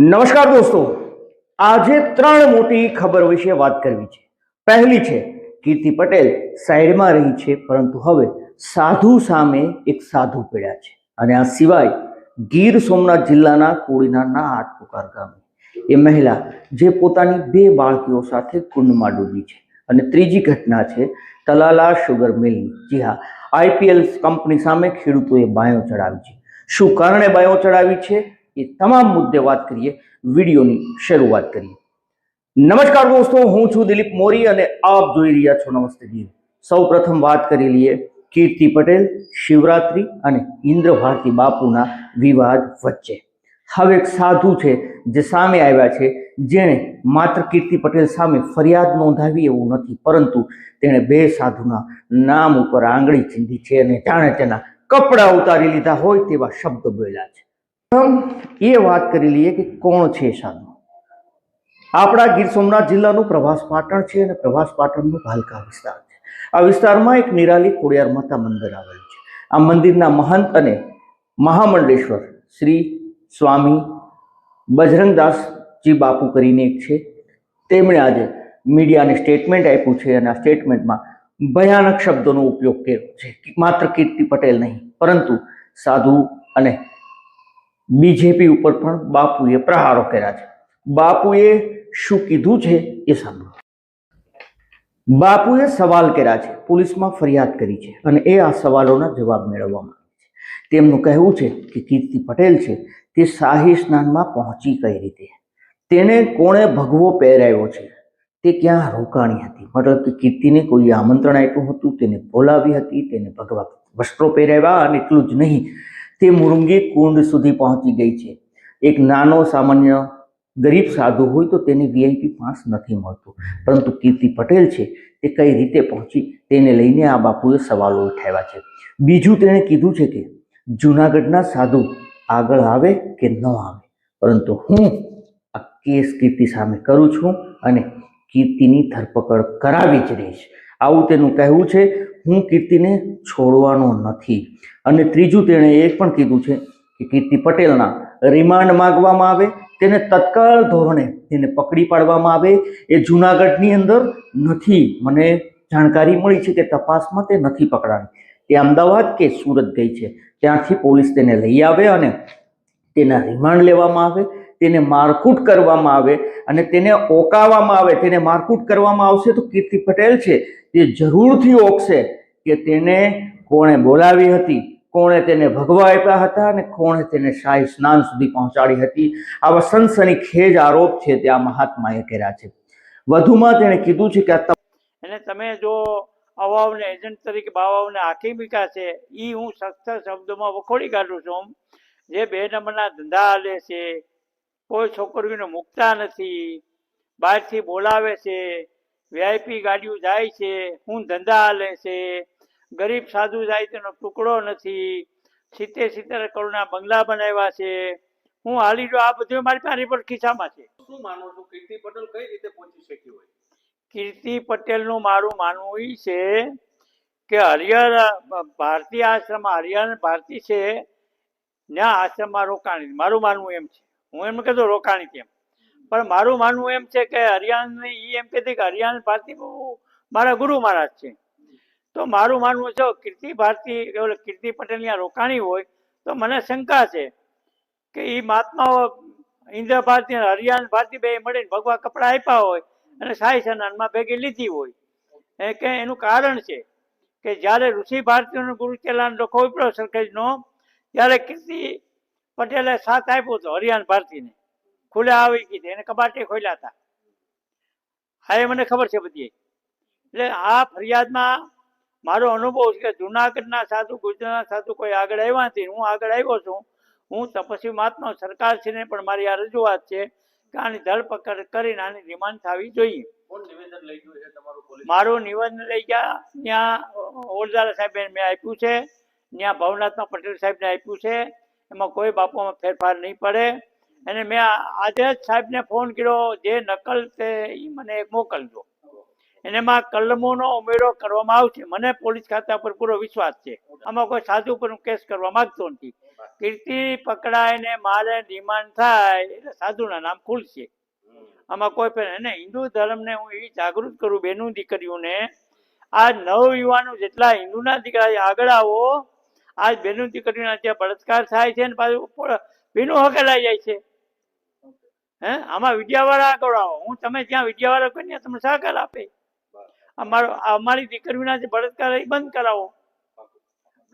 નમસ્કાર દોસ્તો. આજે ત્રણ મોટી ખબર વિશે વાત કરવી છે. પહેલી છે, કીર્તિ પટેલ સાઈડમાં રહી છે, પરંતુ હવે સાધુ સામે એક સાધુ પડ્યા છે. અને આ સિવાય ગીર સોમનાથ જિલ્લાના કોડીનારના આટપુકાર ગામે. એ મહિલા જે પોતાની બે બાળકીઓ સાથે કુંડમાં ડૂબી છે. અને ત્રીજી ઘટના છે, તલાલા શુગર મિલની. જી હા, આઈપીએલ કંપની સામે ખેડૂતોએ બાયો ચડાવી છે. શું કારણે બાયો ચડાવી છે? એ તમામ મુદ્દે વાત કરીએ, વિડીયોની શરૂઆત કરીએ. નમસ્કાર દોસ્તો, હું છું દિલીપ મોરી અને આપ જોઈ રહ્યા છો નમસ્તે ગીર સૌ વાત કરી લઈએ કીર્તિ પટેલ, શિવરાત્રી અને ઇન્દ્ર ભારતી બાપુના વિવાદ વચ્ચે. હવે એક સાધુ છે જે સામે આવ્યા છે, જેણે માત્ર કીર્તિ પટેલ સામે ફરિયાદ નોંધાવી એવું નથી, પરંતુ તેણે બે સાધુના નામ ઉપર આંગળી ચીંધી છે અને જાણે તેના કપડાં ઉતારી લીધા હોય તેવા શબ્દ બોલ્યા છે. પ્રથમ એ વાત કરી લઈએ કે કોણ છે સાધુ? આપણા ગીર સોમનાથ જિલ્લાનું પ્રભાસ પાટણ છે અને પ્રભાસ પાટણનું ભાલકા વિસ્તાર છે. આ વિસ્તારમાં એક નિરાલી ખોડિયાર માતા મંદિર આવેલું છે. આ મંદિરના મહંત અને મહામંડલેશ્વર શ્રી સ્વામી બજરંગદાસજી બાપુ કરીને એક છે. તેમણે આજે મીડિયાને સ્ટેટમેન્ટ આપ્યું છે અને આ સ્ટેટમેન્ટમાં ભયાનક શબ્દોનો ઉપયોગ કર્યો છે. માત્ર કીર્તિ પટેલ નહીં, પરંતુ સાધુ અને બીજેપી ઉપર પણ બાપુએ પ્રહારો કર્યા છે. બાપુએ શું કીધું છે એ સાંભળો. બાપુએ સવાલ કર્યા છે. પોલીસમાં ફરિયાદ કરી છે અને એ આ સવાલોના જવાબ મેળવવા માંગે છે. તેમનું કહેવું છે કે કીર્તિ પટેલ છે તે શાહી સ્નાનમાં પહોંચી કઈ રીતે? તેને કોણે ભગવો પહેરાવ્યો છે? તે ક્યાં રોકાણી હતી? મતલબ કે કીર્તિને કોઈ આમંત્રણ આપ્યું હતું? તેને બોલાવી હતી? તેને ભગવા વસ્ત્રો પહેરાવ્યા? અને એટલું જ નહીં. તે મુરંગી કુંડ સુધી પહોંચી ગઈ છે. એક નાનો સામાન્ય ગરીબ સાધુ હોય તો તેને વીઆઈપી પાસ નથી મળતું. પરંતુ કીર્તિ પટેલ છે તે કઈ રીતે પહોંચી તેને લઈને આ બાપુએ સવાલો ઉઠાવ્યા છે. બીજું તેણે કીધું છે કે, જૂનાગઢના સાધુ આગળ આવે કે ન આવે? પરંતુ હું આ કેસ કીર્તિ સામે કરું છું અને કીર્તિની ધરપકડ કરાવી જ રહીશ. આવું તેનું કહેવું છે. હું કીર્તિને છોડવાનો નથી. અને ત્રીજું તેણે એ પણ કીધું છે કે કીર્તિ પટેલના રિમાન્ડ માંગવામાં આવે, તેને તત્કાળ ધોરણે તેને પકડી પાડવામાં આવે, એ જૂનાગઢની અંદર નથી. મને જાણકારી મળી છે કે તપાસમાં તે નથી પકડાણી. તે અમદાવાદ કે સુરત ગઈ છે. ત્યાંથી પોલીસ તેને લઈ આવે અને તેના રિમાન્ડ લેવામાં આવે, તેને મારકૂટ કરવામાં આવે અને તેને ઓકાવવામાં આવે. તેને મારકૂટ કરવામાં આવશે તો કીર્તિ પટેલ છે તે જરૂરથી ઓકશે કે તેને કોણે બોલાવી હતી, કોણે તેને ભગવા આપ્યા હતા અને કોણે તેને શાહી સ્નાન સુધી પહોંચાડી હતી. આવા સનસની ખેજ આરોપ છે તે આ મહાત્માએ કર્યા છે. વધુમાં તેણે કીધું છે કે અને તમે જો અવાવને એજન્ટ તરીકે બાવાઓને આકીમિકા છે એ હું સખ્ત શબ્દોમાં વખોડી કાઢું છું જે બે નંબરના ધંધા હાલે છે, કોઈ છોકરીઓને મૂકતા નથી, બહારથી બોલાવે છે વીઆઈપી ગાડીઓ જાય છે હું ધંધા હાલે છે ગરીબ સાધુ જાય તેનો ટુકડો નથી સિત્તેર સિત્તેર કરોડના બંગલા બનાવ્યા છે હું હાલી જો આ બધું મારી પાસે રિપોર્ટ ખિસ્સામાં છે. શું માનો છો? કીર્તિ પટેલ કઈ રીતે પહોંચી શકી હોય? કીર્તિ પટેલનું મારું માનવું એ છે કે હરિહર ભારતીય આશ્રમ હરિહર ભારતી છે ત્યાં આશ્રમમાં રોકાણી. મારું માનવું એમ છે. હું એમ કહેતો રોકાણી કેમ? પણ મારું માનવું એમ છે કે હરિયાણ એ એમ કહેતી કે હરિયાણ ભારતી બહુ મારા ગુરુ મહારાજ છે. તો મારું માનવું છે કીર્તિ ભારતી કીર્તિ પટેલ ત્યાં રોકાણી હોય, તો મને શંકા છે કે એ મહાત્માઓ ઇન્દ્ર ભારતી અને હરિયાણ ભારતી બે મળીને ભગવા કપડાં આપ્યા હોય અને સાઈ સનાનમાં ભેગી લીધી હોય. એ કે એનું કારણ છે કે જ્યારે ઋષિ ભારતીઓનો ગુરુ ચેલાન લખો ઉપડ્યો સરખેજનો, ત્યારે કીર્તિ પટેલે સાથ આપ્યો હતો હરિયાણ ભારતીને. ખુલ્લા આવી ગઈ એને કબાટે ખોલ્યા હતા. હા એ મને ખબર છે બધી. એટલે આ ફરિયાદમાં મારો અનુભવ છે કે જુનાગઢના સાધુ ગુજરાતના સાધુ કોઈ આગળ આવ્યા નથી. હું આગળ આવ્યો છું. હું તપસ્વી મહાત્મા સરકારશ્રીને પણ મારી આ રજૂઆત છે કે આની ધરપકડ કરીને આની રિમાન્ડ થવી જોઈએ. મારું નિવેદન લઈ ગયા ત્યાં ઓરદારા સાહેબે મેં આપ્યું છે. ત્યાં ભવનાથમાં પટેલ સાહેબને આપ્યું છે. એમાં કોઈ બાપોમાં ફેરફાર નહીં પડે. અને મેં આજે જ સાહેબને ફોન કર્યો, જે નકલ તે એ મને મોકલજો. એનામાં કલમોનો ઉમેરો કરવામાં આવશે. મને પોલીસ ખાતા પર પૂરો વિશ્વાસ છે. આમાં કોઈ સાધુ પર હું કેસ કરવા માંગતો નથી. કીર્તિ પકડાય ને મારે ડિમાન્ડ થાય એટલે સાધુના નામ ખુલશે. આમાં કોઈ પણ, અને હિન્દુ ધર્મને હું એવી જાગૃત કરું બેનું દીકરીઓને, આ નવ યુવાનો જેટલા હિન્દુના દીકરા આગળ આવો આજ બેનું દીકરીઓના જે બળાત્કાર થાય છે ને પાછું બેનું હકેલાઈ જાય છે. હે? આમાં વિદ્યાવાળા આગળ આવો હું તમે જ્યાં વિદ્યાવાળા કોઈ ત્યાં તમને સહકાર આપે. અમારો અમારી દીકરીના જે બળાત્કાર એ બંધ કરાવો.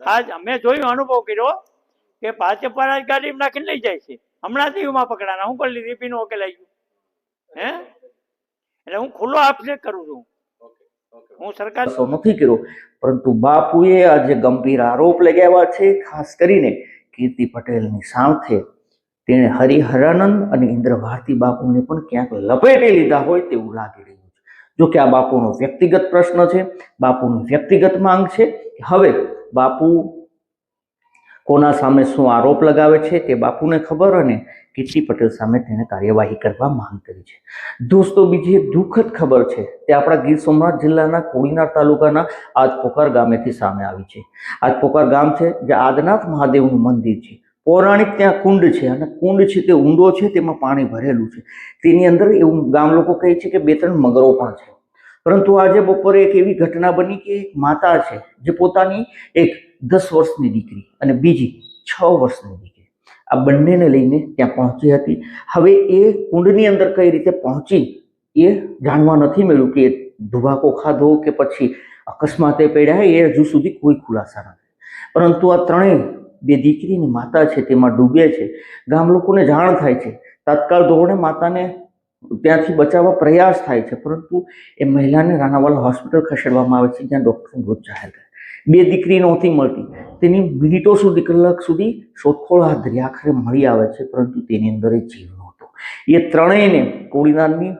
આજ અમે જોયું અનુભવ કર્યો કે પાછે પર ગાડી નાખીને લઈ જાય છે. હમણાંથી દીવમાં પકડાના. હું કરી લીધી પીનું ઓકેલાઈ ગયું. હે? એટલે હું ખુલ્લો આપશે કરું છું. Okay okay. હું સરકાર નથી કર્યો. પરંતુ બાપુએ આજે ગંભીર આરોપ લગાવ્યા છે ખાસ કરીને કીર્તિ પટેલની સાથે તેણે હરિહરાનંદ અને ઇન્દ્ર ભારતી બાપુને પણ ક્યાંક લપેટી લીધા હોય તેવું લાગી રહ્યું છે. જો કે આ બાપુનો વ્યક્તિગત પ્રશ્ન છે, બાપુની વ્યક્તિગત માંગ છે કે હવે બાપુ કોના સામે શું આરોપ લગાવે છે તે બાપુને ખબર અને કીર્તિ પટેલ સામે તેને કાર્યવાહી કરવા માંગ કરી છે. દોસ્તો, બીજી એક દુઃખદ ખબર છે તે આપણા ગીર સોમનાથ જિલ્લાના કોડીનાર તાલુકાના આજપોકાર ગામેથી સામે આવી છે. આજપોકાર ગામ છે જે આદનાથ મહાદેવનું મંદિર છે. પૌરાણિક ત્યાં કુંડ છે અને કુંડ છે તે ઊંડો છે, તેમાં પાણી ભરેલું છે. તેની અંદર એવું ગામ લોકો કહે છે કે બે ત્રણ મગરો પણ છે. પરંતુ આજે બપોરે એક એવી ઘટના બની કે એક માતા છે જે પોતાની એક દસ વર્ષની દીકરી અને બીજી છ વર્ષની દીકરી. આ બંનેને લઈને ત્યાં પહોંચી હતી. હવે એ કુંડની અંદર કઈ રીતે પહોંચી એ જાણવા નથી મળ્યું કે ધુબાકો ખાધો કે પછી અકસ્માતે પડ્યા એ હજુ સુધી કોઈ ખુલાસા નથી. પરંતુ આ ત્રણેય બે દીકરીની માતા છે, તેમાં ડૂબે છે. ગામ લોકોને જાણ થાય છે. તાત્કાલ ધોરણે માતાને ત્યાંથી બચાવવા પ્રયાસ થાય છે. પરંતુ એ મહિલાને રાણાવાલા હોસ્પિટલ ખસેડવામાં આવે છે, જ્યાં ડૉક્ટર મૃત જાહેર બે દીકરી નહોતી મળતી. તેની મિનિટો સુધી, કલાક સુધી શોધખોળ હાથ ધરી આખરે મળી આવે છે, પરંતુ તેની અંદર એ જીવ નહોતો. એ ત્રણેયને કોડીનારની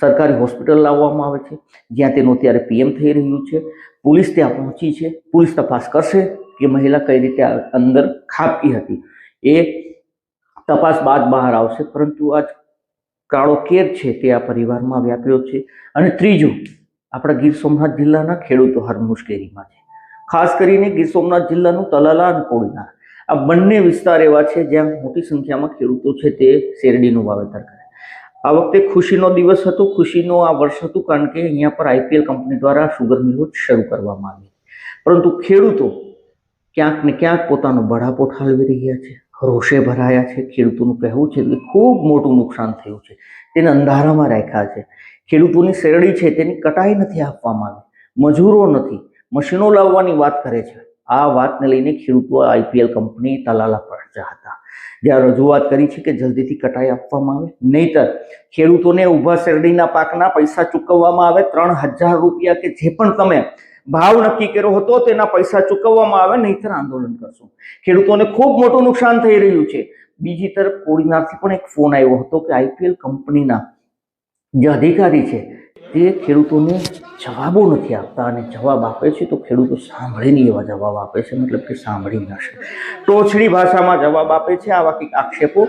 સરકારી હોસ્પિટલ લાવવામાં આવે છે, જ્યાં તેનું અત્યારે પીએમ થઈ રહ્યું છે. પોલીસ ત્યાં પહોંચી છે, પોલીસ તપાસ કરશે કે મહિલા કઈ રીતે અંદર ખાપી હતી. એ તપાસ બાદ બહાર આવશે, પરંતુ આજ કાળો કેર છે તે આ પરિવારમાં વ્યાપ્યો છે. અને ત્રીજું, આપણા ગીર સોમનાથ જિલ્લાના ખેડૂતો હાલ મુશ્કેલીમાં છે. ખાસ કરીને ગીર સોમનાથ જિલ્લાનું તલાલા અને કોડીનાર આ બંને વિસ્તાર એવા છે જ્યાં મોટી સંખ્યામાં ખેડૂતો છે તે શેરડીનું વાવેતર કરે. આ વખતે ખુશીનો દિવસ હતો. ખુશીનો આ વર્ષ હતું કારણ કે અહીંયા પર આઈપીએલ કંપની દ્વારા શુગર મિલો શરૂ કરવામાં આવી. પરંતુ ખેડૂતો ક્યાંક ને ક્યાંક પોતાનો બળાપો ઠાલવી રહ્યા છે. રોષે ભરાયા છે. ખેડૂતોનું કહેવું છે કે ખૂબ મોટું નુકસાન થયું છે. તેને અંધારામાં રાખ્યા છે. ખેડૂતોની શેરડી છે તેની કટાઈ નથી આપવામાં આવી. મજૂરો નથી. મશીનો લાવવાની વાત કરે છે. આ વાતને લઈને ખેડૂતો આઈપીએલ કંપની તલાલા પડ્યા હતા. જ્યાં રજૂઆત કરી છે કે જલ્દીથી કટાઈ આપવામાં આવે. નહીતર ખેડૂતોને ઊભા શેરડીના પાકના પૈસા ચૂકવવામાં આવે. ત્રણ હજાર રૂપિયા કે જે પણ તમે ભાવ નક્કી કર્યો હતો તેના પૈસા ચૂકવવામાં આવે. નહીતર આંદોલન કરશું. ખેડૂતોને ખૂબ મોટું નુકસાન થઈ રહ્યું છે. બીજી તરફ કોડીનારથી પણ એક ફોન આવ્યો હતો કે આઈપીએલ કંપનીના જે અધિકારી છે તે ખેડૂતોને જવાબો નથી આપતા અને જવાબ આપે છે તો ખેડૂતો સાંભળીને એવા જવાબ આપે છે, મતલબ કે સાંભળી નશે ટોચડી ભાષામાં જવાબ આપે છે, આવા કંઈક આક્ષેપો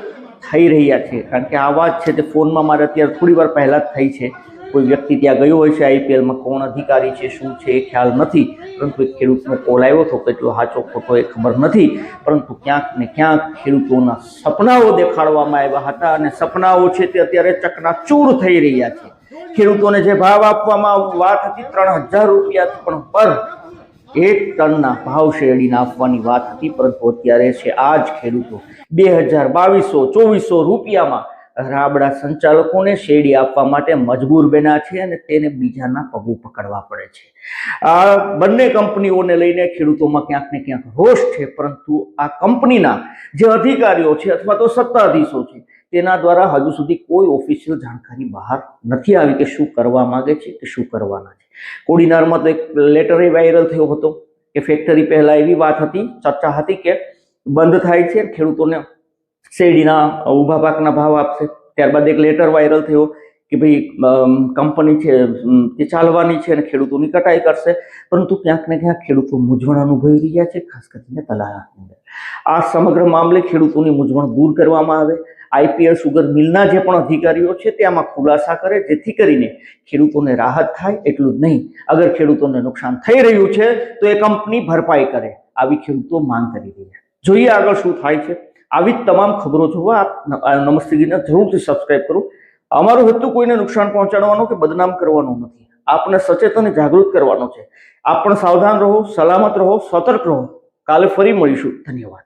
થઈ રહ્યા છે. કારણ કે આ વાત છે તે ફોનમાં મારે અત્યારે થોડી વાર પહેલાં જ થઈ છે. કોઈ વ્યક્તિ ત્યાં ગયો હોય છે આઈપીએલમાં, કોણ અધિકારી છે, શું છે એ ખ્યાલ નથી. પરંતુ એક ખેડૂતનો કોલ આવ્યો હતો, કેટલો સાચો, ખોટો એ ખબર નથી. પરંતુ ક્યાંક ને ક્યાંક ખેડૂતોના સપનાઓ દેખાડવામાં આવ્યા હતા અને સપનાઓ છે તે અત્યારે ચકનાચૂર થઈ રહ્યા છે. ખેડૂતોને જે ભાવ આપવામાં વાત હતી ત્રણ હજાર રૂપિયા પણ પર એક ટનના ભાવ શેરડીના આપવાની વાત હતી, પરંતુ અત્યારે છે આ જ ખેડૂતો બે હજાર બાવીસો, ચોવીસો રૂપિયામાં રાબડા સંચાલકોને શેરડી આપવા માટે મજબૂર બન્યા છે અને તેને બીજાના પગું પકડવા પડે છે. આ બંને કંપનીઓને લઈને ખેડૂતોમાં ક્યાંક ને ક્યાંક રોષ છે, પરંતુ આ કંપનીના જે અધિકારીઓ છે અથવા તો સત્તાધીશો છે તેના દ્વારા હજુ સુધી કોઈ ઓફિશિયલ જાણકારી બહાર નથી આવી કે શું કરવા માગે છે કે શું કરવાના છે. કોડીનારમાં તો એક લેટર વાયરલ થયો હતો કે ફેક્ટરી પહેલાં એવી વાત હતી, ચર્ચા હતી કે બંધ થાય છે, ખેડૂતોને શેરડીના ઊભા પાકના ભાવ આપશે. ત્યારબાદ એક લેટર વાયરલ થયો કે ભાઈ કંપની છે તે ચાલવાની છે અને ખેડૂતોની કટાઈ કરશે. પરંતુ ક્યાંક ને ક્યાંક ખેડૂતો મૂંઝવણ અનુભવી રહ્યા છે, ખાસ કરીને તલાલાની અંદર. આ સમગ્ર મામલે ખેડૂતોની મૂંઝવણ દૂર કરવામાં આવે. આઈપીએલ સુગર મિલના જે પણ અધિકારીઓ છે તે આમાં ખુલાસા કરે, જેથી કરીને ખેડૂતોને રાહત થાય, એટલું જ નહીં. અગર ખેડૂતોને નુકસાન થઈ રહ્યું છે, તો એ કંપની ભરપાઈ કરે. આવી ખેડૂતો માંગ કરી રહી છે. જોઈએ આગળ શું થાય છે. આવી જ તમામ ખબરો જોવા આપ ન- આ નમસ્તે ગીરને જરૂરથી સબસ્ક્રાઈબ કરો. અમારો હેતુ કોઈને નુકસાન પહોંચાડવાનો કે બદનામ કરવાનો નથી. આપને સચેત અને જાગૃત કરવાનો છે. આપ સાવધાન રહો, સલામત રહો, સતર્ક રહો. કાલે ફરી મળીશું. ધન્યવાદ.